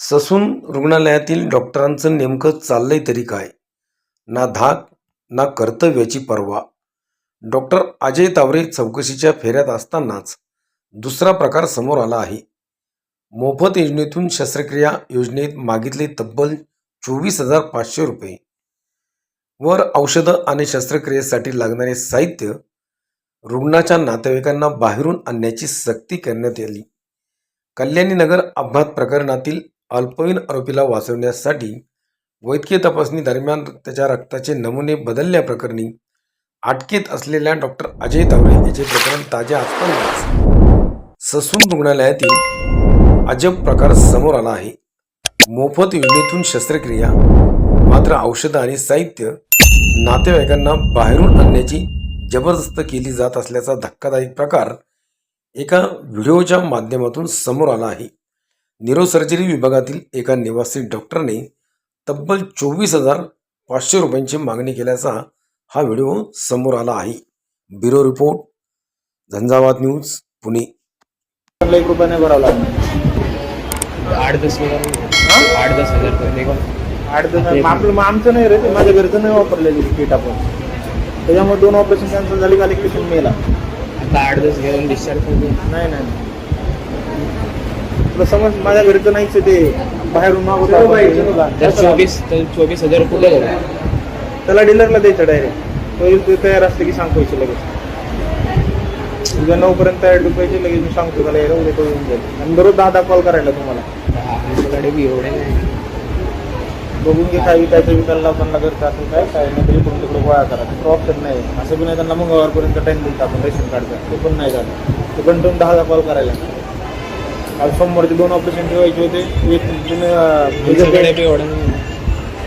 Sassoon रुग्णालयातील डॉक्टरांचं नेमकं चाललंय तरी काय? ना धाक ना कर्तव्याची पर्वा. डॉक्टर अजय तावरे चौकशीच्या फेऱ्यात असतानाच दुसरा प्रकार समोर आला आहे. मोफत योजनेतून शस्त्रक्रिया योजनेत मागितले तब्बल चोवीस हजार पाचशे रुपये. वर औषधं आणि शस्त्रक्रियेसाठी लागणारे साहित्य रुग्णाच्या नातेवाईकांना बाहेरून आणण्याची सक्ती करण्यात आली. कल्याणी नगर अपघात प्रकरणातील अल्पवयीन आरोपीला वाचवण्यासाठी वैद्यकीय तपासणी दरम्यान त्याच्या रक्ताचे नमुने बदलल्याप्रकरणी अटकेत असलेल्या डॉक्टर अजय तावडे याचे प्रकरण ताजे असतानाच ससून रुग्णालयातील अजब प्रकार समोर आला आहे. मोफत योजनेतून शस्त्रक्रिया मात्र औषधं आणि साहित्य नातेवाईकांना बाहेरून आणण्याची जबरदस्त केली जात असल्याचा धक्कादायक प्रकार एका व्हिडिओच्या माध्यमातून समोर आला आहे. न्यूरोसर्जरी विभागातील एका निवासी डॉक्टरने तब्बल चोवीस हजार पाचशे रुपयांची मागणी केल्याचा हा व्हिडिओ समोर आला आहे. ब्युरो रिपोर्ट झंझावात न्यूज पुणे. एक रुपया नाही भरावा लागणार आठ दस हजार. आठ दस हजार आठ दिवस मग आपलं मग आमचं नाही रे. ते माझ्या घरचं नाही वापरलेली किट आपण. त्याच्यामुळे दोन ऑपरेशन कॅन्सल झाली काल एक पेशंट मेला. आता आठ दस घेऊन डिस्चार्ज नाही नाही. समज माझ्या घरचं नाहीच आहे ते बाहेरून मागवतो. तर चोवीस तर चोवीस हजार कुठे जाऊ त्याला डीलरला द्यायचं डायरेक्ट तो येईल तयार असले की सांग पैसे लगेच. उद्या नऊ पर्यंत तयार पैसे लगेच मी सांगतो त्याला यायला उद्या तो येऊन जाईल. आणि दररोज दहा दहा कॉल करायला तुम्हाला. एवढे बघून घे काय विकायचं विकायला लावताना घरचं असेल काय काय नाही तरी पण तिकडे गोळा करा. तिकडे ऑप्शन नाही. असं बी नाही त्यांना मंगळवारपर्यंत टाइम देतात आपण रेशन कार्डचा ते पण नाही झालं. ते कंटिन्यू दहा दहा कॉल करायला. काल सोमवारचे दोन ऑपरेशन ठेवायचे होते. एक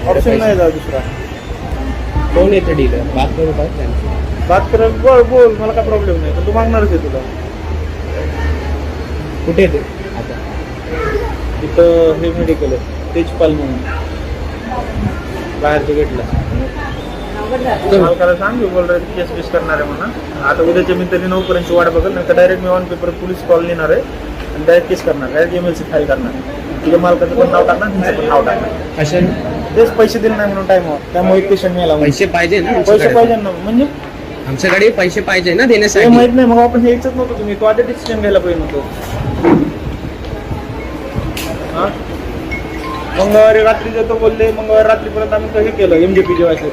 ऑप्शन नाही झाला दुसरा. कोण येतं डीलर बात करू का त्यांची? बात कर बोल बोल मला काय प्रॉब्लेम नाही. पण तू मागणारच आहे तुला. कुठे येते आता. तिथं हे मेडिकल आहे. तेजपाल म्हणून. बाहेरच्या गेटला मालकाला सांग मी बोल रहे केस बीस करणार आहे म्हणा आता उद्याच्या मी तरी नऊ पर्यंत वाट बघेल नाही तर डायरेक्ट मी ऑन पेपर पोलीस कॉल लिहिणार आहे. आणि डायरेक्ट केस करणार direct M L C file करणार मालकाचं पण नाव टाकणार पण नाव टाकणार. कशा तेच पैसे दिले नाही म्हणून टाइम त्यामुळे एक पेशंट म्हणून. पैसे पाहिजे ना पैसे आमच्याकडे पाहिजे ना म्हणजे? आमच्याकडे पैसे पाहिजे ना हे देण्यासाठी. माहीत नाही मग आपण हे यायचंच नव्हतं तुम्ही. तो आधी डिसिजन घ्यायला पाहिजे नव्हतं. हा? मंगळवारी रात्री देतो बोलले मंगळवारी रात्रीपर्यंत आम्ही काही केलं एमजीपी जेवायचं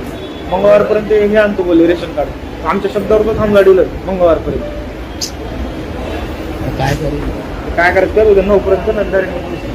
मंगळवारपर्यंत हे आणतो बोलले रेशन कार्ड. आमच्या शब्दावर तो थांबला डीलर मंगळवारपर्यंत. काय करू? काय करत करू उद्या नऊ पर्यंत डायरेक्ट